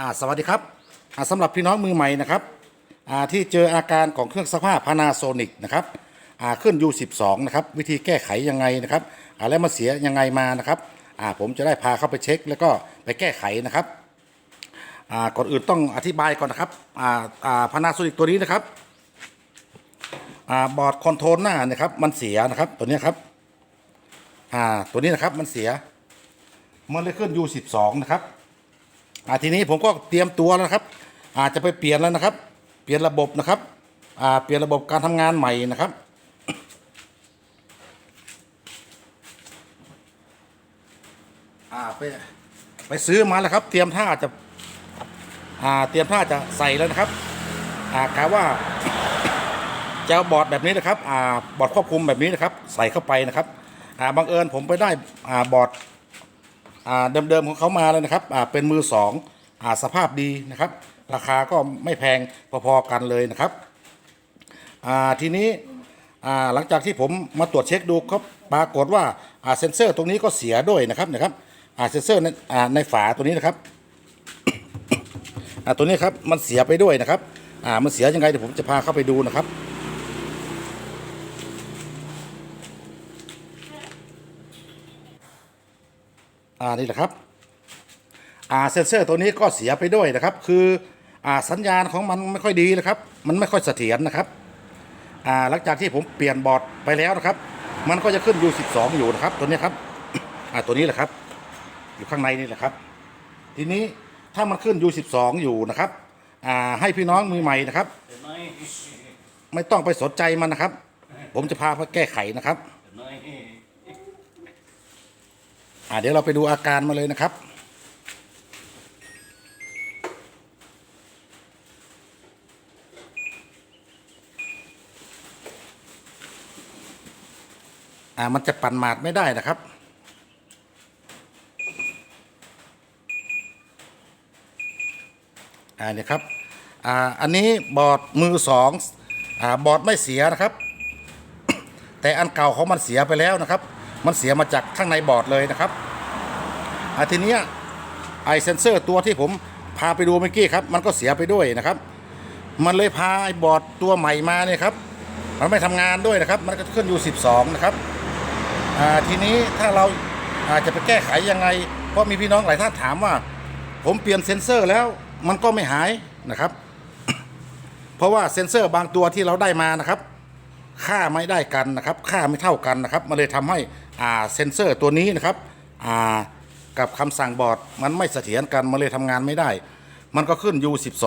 อ่าสวัสดีครับอ่าสำหรับพี่น้องมือใหม่นะครับอ่าที่เจออาการของเครื่องซักผ้าพานาโซนิกนะครับอ่าขึ้น U12 นะครับวิธีแก้ไขยังไงนะครับอ่าแล้วมาเสียยังไงมานะครับอ่าผมจะได้พาเข้าไปเช็ค แล้วก็ไปแก้ไขนะครับอ่าก่อนอื่นต้องอธิบายก่อนนะครับอ่าอ่าพานาโซนิกตัวนี้นะครับอ่าบอร์ดคอนโทรลหน้านะครับมันเสียนะครับตัวนี้ครับอ่าตัวนี้นะครับมันเสียมันเลยขึ้น U12 นะครับ อ่าทีนี้ผมก็เตรียมตัวแล้วนะครับ อาจจะไปเปลี่ยนแล้วนะครับ เปลี่ยนระบบนะครับอ่าเปลี่ยนระบบการทำงานใหม่นะครับอ่าไปไปซื้อมาแล้วครับ เตรียมท่าจะอ่าเตรียมท่าจะใส่แล้วนะครับอ่ากะว่าจะเอาบอร์ดแบบนี้นะครับอ่าบอร์ดควบคุมแบบนี้นะครับ ใส่เข้าไปนะครับอ่าบังเอิญผมไปได้อ่าบอร์ด อ่าเดิมๆของเขามาเลยนะครับอ่าเป็นมือสองอ่าสภาพดีนะครับ ราคาก็ไม่แพงพอๆกันเลยนะครับอ่าทีนี้อ่าหลังจากที่ผมมาตรวจเช็คดูก็ปรากฏว่าอ่าเซ็นเซอร์ตรงนี้ก็เสียด้วยนะครับนะครับอ่าเซ็นเซอร์ในอ่าในฝาตัวนี้นะครับอ่าตัวนี้ครับมันเสียไปด้วยนะครับอ่ามันเสียยังไงเดี๋ยวผมจะพาเข้าไปดูนะครับ อ่านี่แหละครับอ่าเซนเซอร์ตัวนี้ก็เสียไปด้วยนะครับ คืออ่าสัญญาณของมันไม่ค่อยดีนะครับ มันไม่ค่อยเสถียรนะครับอ่าหลังจากที่ผมเปลี่ยนบอร์ดไปแล้วนะครับ มันก็จะขึ้น U12 อยู่นะครับ ตัวนี้ครับอ่าตัวนี้แหละครับ อยู่ข้างในนี่แหละครับ ทีนี้ถ้ามันขึ้น U12 อยู่นะครับอ่าให้พี่น้องมือใหม่นะครับ ไม่ไม่ต้องไปสนใจมันนะครับ ผมจะพาไปแก้ไขนะครับ ไม่ อ่า เดี๋ยวเราไปดูอาการมาเลยนะครับ อ่ามันจะปั่นหมาดไม่ได้นะครับอ่าเนี่ยครับอ่าอันนี้บอร์ดมือสองอ่าบอร์ดไม่เสียนะครับ แต่อันเก่าของมันเสียไปแล้วนะครับ มันเสียมาจากข้างในบอร์ดเลยนะครับ อ่าทีเนี้ยไอเซนเซอร์ตัวที่ผมพาไปดูเมื่อกี้ครับมันก็เสียไปด้วยนะครับ มันเลยพาไอบอร์ดตัวใหม่มาเนี่ยครับมันไม่ทำงานด้วยนะครับ มันก็ขึ้นอยู่ 12 นะครับอ่าทีนี้ถ้าเราอาจจะไปแก้ไขยังไง เพราะมีพี่น้องหลายท่านถามว่า ผมเปลี่ยนเซ็นเซอร์แล้วมันก็ไม่หายนะครับ เพราะว่าเซ็นเซอร์บางตัวที่เราได้มานะครับ ค่าไม่ได้กันนะครับ ค่าไม่เท่ากันนะครับ มันเลยทำให้อ่าเซนเซอร์ตัวนี้นะครับอ่า กับคำสั่งบอร์ดมันไม่เสถียรกันมันเลยทำงานไม่ได้ มันก็ขึ้น U12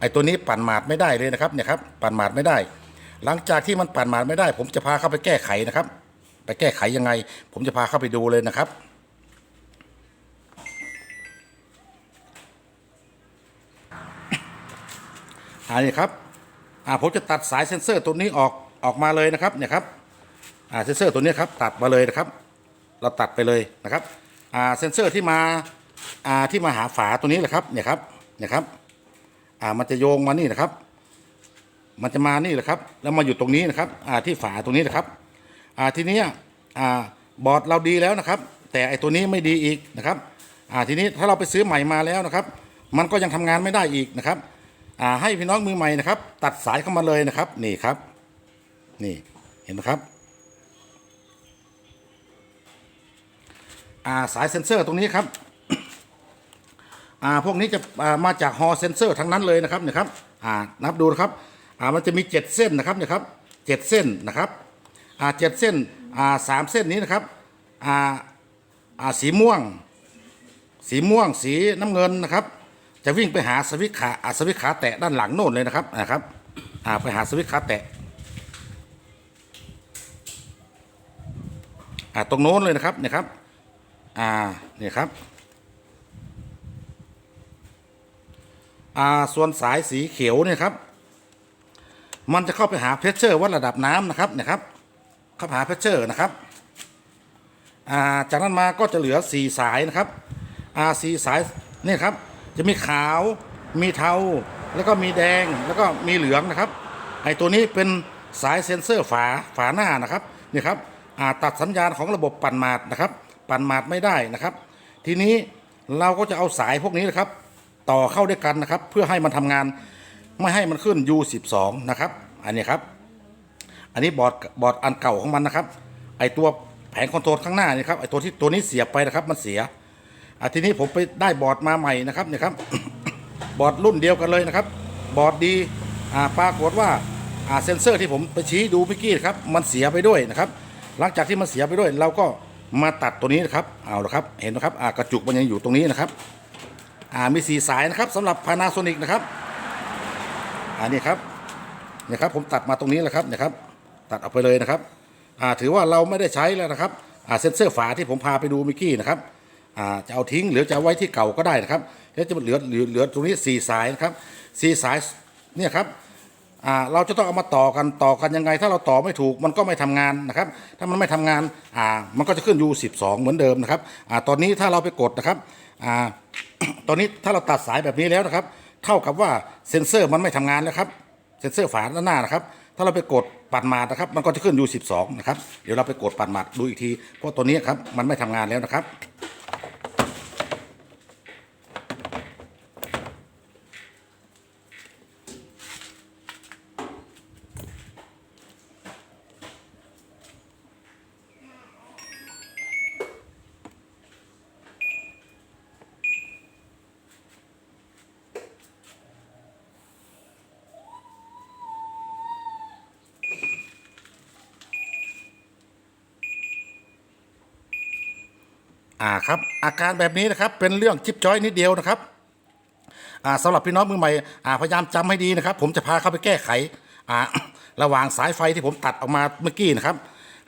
ไอ้ตัวนี้ปั่นหมาดไม่ได้เลยนะครับเนี่ยครับปั่นหมาดไม่ได้ หลังจากที่มันปั่นหมาดไม่ได้ ผมจะพาเข้าไปแก้ไขนะครับ ไปแก้ไขยังไง ผมจะพาเข้าไปดูเลยนะครับ อันนี้ครับอ่าผมจะตัดสายเซ็นเซอร์ตัวนี้ออกออกมาเลยนะครับเนี่ยครับอ่าเซ็นเซอร์ตัวนี้ครับตัดมาเลยนะครับ เราตัดไปเลยนะครับ อ่าเซ็นเซอร์ที่มาอ่าที่มาหาฝาตัวนี้แหละครับเนี่ยครับเนี่ยครับอ่ามันจะโยงมานี่นะครับ มันจะมานี่แหละครับ แล้วมาอยู่ตรงนี้นะครับอ่าที่ฝาตรงนี้นะครับอ่าทีนี้อ่าบอร์ดเราดีแล้วนะครับ แต่ไอตัวนี้ไม่ดีอีกนะครับอ่าทีนี้ถ้าเราไปซื้อใหม่มาแล้วนะครับ มันก็ยังทำงานไม่ได้อีกนะครับอ่าให้พี่น้องมือใหม่นะครับ ตัดสายเข้ามาเลยนะครับ นี่ครับ นี่เห็นไหมครับ อ่าสายเซ็นเซอร์ตรงนี้ครับอ่าพวกนี้จะอ่ามาจากฮอเซ็นเซอร์ทั้งนั้นเลยนะครับเนี่ยครับอ่านับดูนะครับอ่ามันจะมี 7 เส้นนะครับเนี่ยครับเจ็ดเส้นนะครับอ่าเจ็ดเส้นอ่าสามเส้นนี้นะครับอ่าอ่าสีม่วง สีม่วงสีน้ำเงินนะครับ จะวิ่งไปหาสวิตขาอ่าสวิตขาแตะด้านหลังโน่นเลยนะครับนะครับอ่าไปหาสวิตขาแตะอ่าตรงโน้นเลยนะครับเนี่ยครับ อ่าเนี่ยครับอ่าส่วนสายสีเขียวเนี่ยครับ มันจะเข้าไปหาเพชเชอร์วัดระดับน้ำนะครับเนี่ยครับเข้าหาเพชเชอร์นะครับอ่าจากนั้นมาก็จะเหลือสี่สายนะครับอ่าสี่สายเนี่ยครับ จะมีขาวมีเทาแล้วก็มีแดงแล้วก็มีเหลืองนะครับไอตัวนี้เป็นสายเซ็นเซอร์ฝาฝาหน้านะครับนี่ครับอ่าตัดสัญญาณของระบบปั่นหมาดนะครับ ปั่นหมาดไม่ได้นะครับ ทีนี้เราก็จะเอาสายพวกนี้นะครับ ต่อเข้าด้วยกันนะครับ เพื่อให้มันทำงานไม่ให้มันขึ้น U12 นะครับ อันนี้ครับ อันนี้บอร์ดบอร์ดอันเก่าของมันนะครับ ไอตัวแผงคอนโทรลข้างหน้านี่ครับไอตัวที่ตัวนี้เสียไปนะครับมันเสียอะทีนี้ผมไปได้บอร์ดมาใหม่นะครับเนี่ยครับบอร์ดรุ่นเดียวกันเลยนะครับ บอร์ดดีอ่าปรากฏว่าอ่าเซนเซอร์ที่ผมไปชี้ดูเมื่อกี้ครับมันเสียไปด้วยนะครับ หลังจากที่มันเสียไปด้วย เราก็ มาตัดตัวนี้นะครับเอาละครับเห็นนะครับกระจุกมันยังอยู่ตรงนี้นะครับมีสีสายนะครับสำหรับ Panasonic นะครับอันนี้ครับเนี่ยครับผมตัดมาตรงนี้แหละครับเนี่ยครับตัดออกไปเลยนะครับถือว่าเราไม่ได้ใช้แล้วนะครับเซ็นเซอร์ฝาที่ผมพาไปดูเมื่อกี้นะครับจะเอาทิ้งหรือจะไว้ที่เก่าก็ได้นะครับแล้วจะเหลือเหลือเหลือตรงนี้สี่สายนะครับสี่สายเนี่ยครับ อ่าเราจะต้องเอามาต่อกันต่อกันยังไง ถ้าเราต่อไม่ถูกมันก็ไม่ทำงานนะครับ ถ้ามันไม่ทำงานอ่ามันก็จะขึ้น U12 เหมือนเดิมนะครับอ่าตอนนี้ถ้าเราไปกดนะครับอ่าตอนนี้ถ้าเราตัดสายแบบนี้แล้วนะครับ เท่ากับว่าเซ็นเซอร์มันไม่ทำงานแล้วครับเซ็นเซอร์ฝาด้านหน้านะครับ ถ้าเราไปกดปัดมาดนะครับ มันก็จะขึ้น U12 นะครับ เดี๋ยวเราไปกดปัดมาดดูอีกทีเพราะตัวนี้ครับมันไม่ทำงานแล้วนะครับ อ่าครับอาการแบบนี้นะครับเป็นเรื่องจิ๊บจ้อยนิดเดียวนะครับอ่าสำหรับพี่น้องมือใหม่อ่าพยายามจำให้ดีนะครับ ผมจะพาเข้าไปแก้ไขอ่าระหว่างสายไฟที่ผมตัดออกมาเมื่อกี้นะครับ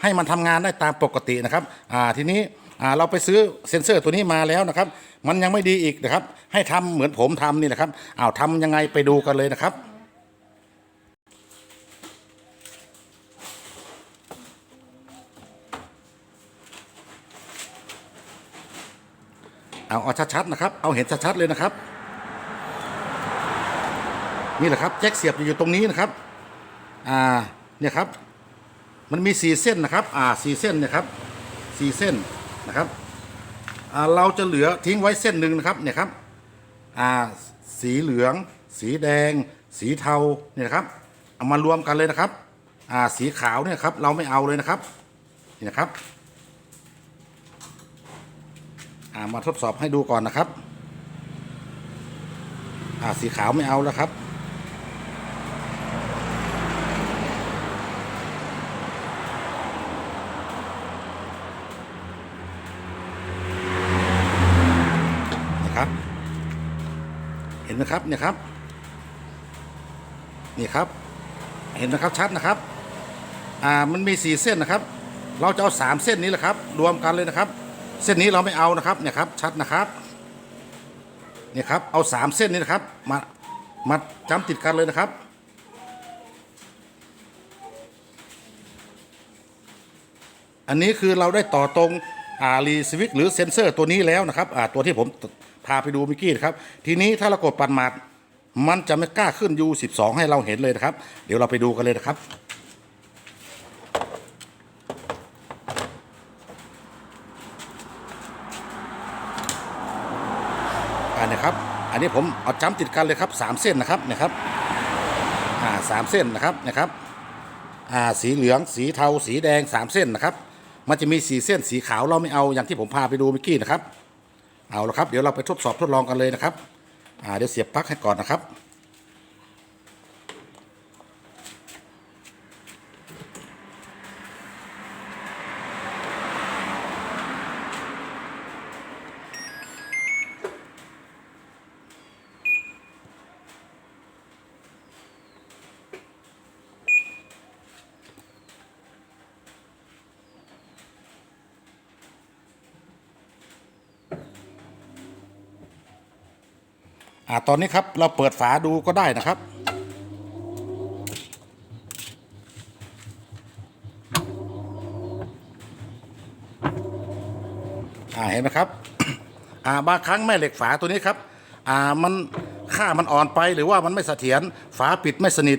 ให้มันทำงานได้ตามปกตินะครับอ่าทีนี้อ่าเราไปซื้อเซ็นเซอร์ตัวนี้มาแล้วนะครับ มันยังไม่ดีอีกนะครับ ให้ทำเหมือนผมทำนี่นะครับอ้าวทำยังไงไปดูกันเลยนะครับ เอาเอาชัดๆนะครับ เอาเห็นชัดๆเลยนะครับ นี่แหละครับแจ็คเสียบอยู่ตรงนี้นะครับ อ่า เนี่ยครับ มันมีสี่เส้นนะครับ อ่าสี่เส้นเนี่ยครับสี่เส้นนะครับอ่าเราจะเหลือทิ้งไว้เส้นหนึ่งนะครับ เนี่ยครับ อ่า สีเหลือง สีแดง สีเทา เนี่ยนะครับ เอามารวมกันเลยนะครับ อ่า สีขาวเนี่ยครับ เราไม่เอาเลยนะครับ นี่นะครับ อ่ามาทดสอบให้ดูก่อนนะครับอ่าสีขาวไม่เอาแล้วครับนะครับ เห็นไหมครับเนี่ยครับ นี่ครับ เห็นนะครับชัดนะครับ อ่า มันมีสี่เส้นนะครับ เราจะเอาสามเส้นนี้แหละครับ รวมกันเลยนะครับ เส้นนี้เราไม่เอานะครับเนี่ยครับชัดนะครับเนี่ยครับเอาสามเส้นนี้นะครับมามาจำติดกันเลยนะครับ อันนี้คือเราได้ต่อตรงอารีสวิตหรือเซนเซอร์ตัวนี้แล้วนะครับอ่าตัวที่ผมพาไปดูเมื่อกี้นะครับ ทีนี้ถ้าเรากดปัดมาดมันจะไม่กล้าขึ้น U12 ให้เราเห็นเลยนะครับ เดี๋ยวเราไปดูกันเลยนะครับันนะครับ อันนี้ผมเอาจ้ำติดกันเลยครับสามเส้นนะครับนะครับอ่าสามเส้นนะครับนะครับอ่าสีเหลืองสีเทาสีแดงสามเส้นนะครับ มันจะมีสีเส้นสีขาวเราไม่เอาอย่างที่ผมพาไปดูเมื่อกี้นะครับ เอาละครับเดี๋ยวเราไปทดสอบทดลองกันเลยนะครับอ่าเดี๋ยวเสียบปลั๊กให้ก่อนนะครับ อ่าตอนนี้ครับเราเปิดฝาดูก็ได้นะครับอ่าเห็นไหมครับอ่าบางครั้งแม่เหล็กฝาตัวนี้ครับอ่ามันค่ามันอ่อนไปหรือว่ามันไม่เสถียรฝาปิดไม่สนิท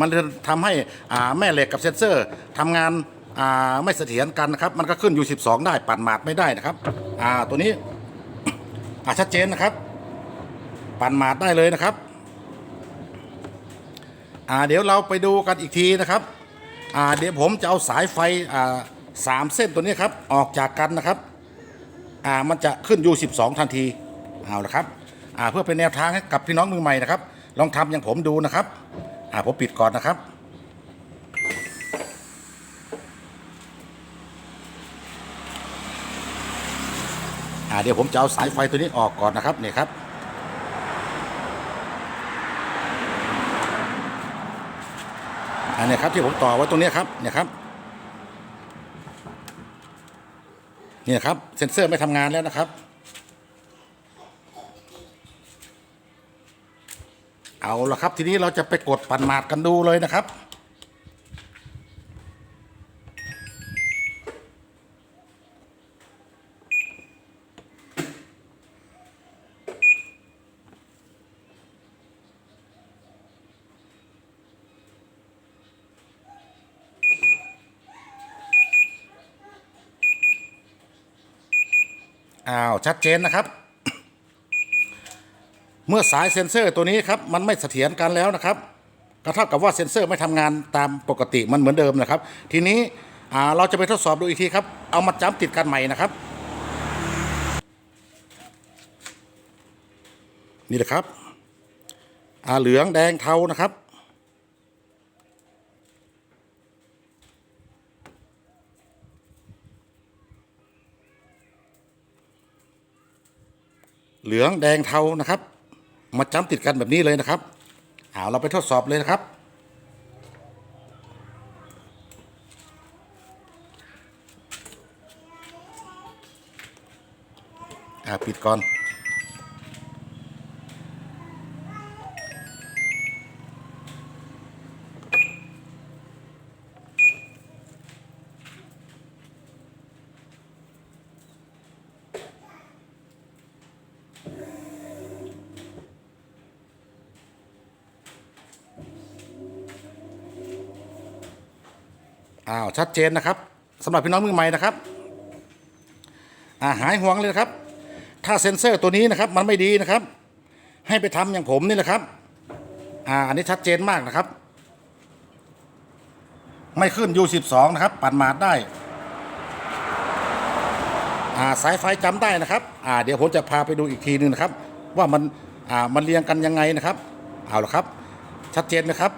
มันจะทำให้อ่าแม่เหล็กกับเซนเซอร์ทำงานอ่าไม่เสถียรกันนะครับ มันก็ขึ้นอยู่ 12 ได้ปั่นหมาดไม่ได้นะครับอ่าตัวนี้อ่าชัดเจนนะครับ ปั่นหมาดได้เลยนะครับ อ่าเดี๋ยวเราไปดูกันอีกทีนะครับ อ่าเดี๋ยวผมจะเอาสายไฟอ่าสามเส้นตัวนี้ครับออกจากกันนะครับ อ่ามันจะขึ้น U12 ทันทีเอาละครับ อ่าเพื่อเป็นแนวทางให้กับพี่น้องมือใหม่นะครับ ลองทำอย่างผมดูนะครับ อ่าผมปิดก่อนนะครับเดี๋ยวผมจะเอาสายไฟตัวนี้ออกก่อนนะครับเนี่ยครับ เนี่ยครับที่ผมต่อไว้ตรงนี้ครับเนี่ยครับเนี่ยครับเซ็นเซอร์ไม่ทำงานแล้วนะครับเอาละครับทีนี้เราจะไปกดปั่นหมาดกันดูเลยนะครับ อ้าวชัดเจนนะครับ เมื่อสายเซ็นเซอร์ตัวนี้ครับมันไม่เสถียรกันแล้วนะครับก็เท่ากับว่าเซ็นเซอร์ไม่ทำงานตามปกติมันเหมือนเดิมนะครับ ทีนี้เราจะไปทดสอบดูอีกทีครับ เอามาจ้ำติดกันใหม่นะครับ นี่แหละครับอาเหลืองแดงเทานะครับ เหลืองแดงเทานะครับ มาจ้ำติดกันแบบนี้เลยนะครับเอาเราไปทดสอบเลยนะครับอ่าปิดก่อน อ้าวชัดเจนนะครับสำหรับพี่น้องมือใหม่นะครับอ่าหายห่วงเลยนะครับ ถ้าเซ็นเซอร์ตัวนี้นะครับ มันไม่ดีนะครับ ให้ไปทำอย่างผมนี่แหละครับอ่าอันนี้ชัดเจนมากนะครับ ไม่ขึ้น U12 นะครับ ปัดหมาดได้อ่าสายไฟจำได้นะครับอ่าเดี๋ยวผมจะพาไปดูอีกทีหนึงนะครับ ว่ามันอ่ามันเรียงกันยังไงนะครับ เอาละครับ ชัดเจนนะครับ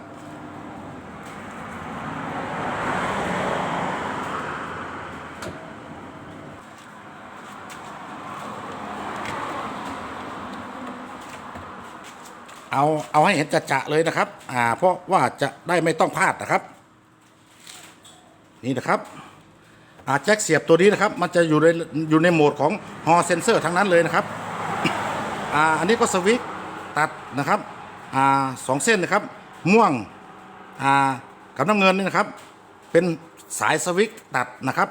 เอาเอาให้เห็นจะๆเลยนะครับ อ่า เพราะว่าจะได้ไม่ต้องพลาดนะครับ นี่นะครับอ่าแจ็คเสียบตัวนี้นะครับ มันจะอยู่ในอยู่ในโหมดของฮอเซนเซอร์ทั้งนั้นเลยนะครับ อ่า อันนี้ก็สวิตตัดนะครับ อ่าสองเส้นนะครับ ม่วง อ่า กับน้ำเงินนี่นะครับ เป็นสายสวิตตัดนะครับ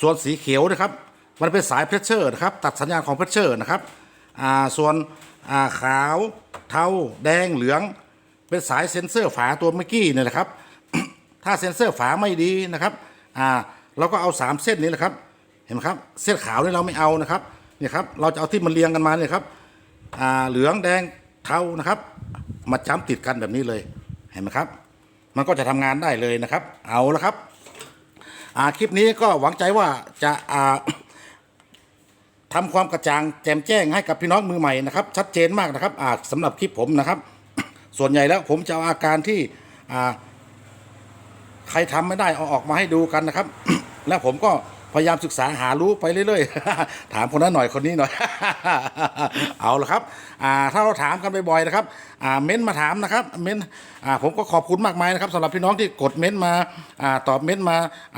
ส่วนสีเขียวนะครับ มันเป็นสายเพรสเชอร์นะครับ ตัดสัญญาณของเพรสเชอร์นะครับ อ่า ส่วน อ่า ขาว เทาแดงเหลือง เป็นสายเซ็นเซอร์ฝาตัวเมื่อกี้เนี่ยนะครับ ถ้าเซ็นเซอร์ฝาไม่ดีนะครับอ่าเราก็เอาสามเส้นนี้แหละครับ เห็นไหมครับ เส้นขาวนี่เราไม่เอานะครับเนี่ยครับเราจะเอาที่มันเรียงกันมาเนี่ยครับอ่าเหลืองแดงเทานะครับมาจ้ำติดกันแบบนี้เลยเห็นไหมครับ มันก็จะทำงานได้เลยนะครับ เอาละครับอ่าคลิปนี้ก็หวังใจว่าจะอ่า ทำความกระจ่างแจ่มแจ้งให้กับพี่น้องมือใหม่นะครับ ชัดเจนมากนะครับอ่าสำหรับคลิปผมนะครับ ส่วนใหญ่แล้วผมจะเอาอาการที่อ่าใครทำไม่ได้เอาออกมาให้ดูกันนะครับ แล้วผมก็ พยายามศึกษาหารู้ไปเรื่อยๆ ถามคนนั้นหน่อยคนนี้หน่อย เอาละครับถ้าเราถามกันบ่อยๆนะครับเม้นมาถามนะครับ เม้นผมก็ขอบคุณมากมายนะครับสำหรับพี่น้องที่กดเม้นมาตอบเม้นมา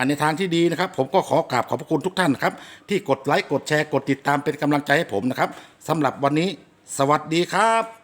ในทางที่ดีนะครับ ผมก็ขอกราบขอบพระคุณทุกท่านนะครับ ที่กดไลค์กดแชร์กดติดตามเป็นกำลังใจให้ผมนะครับสำหรับวันนี้ สวัสดีครับ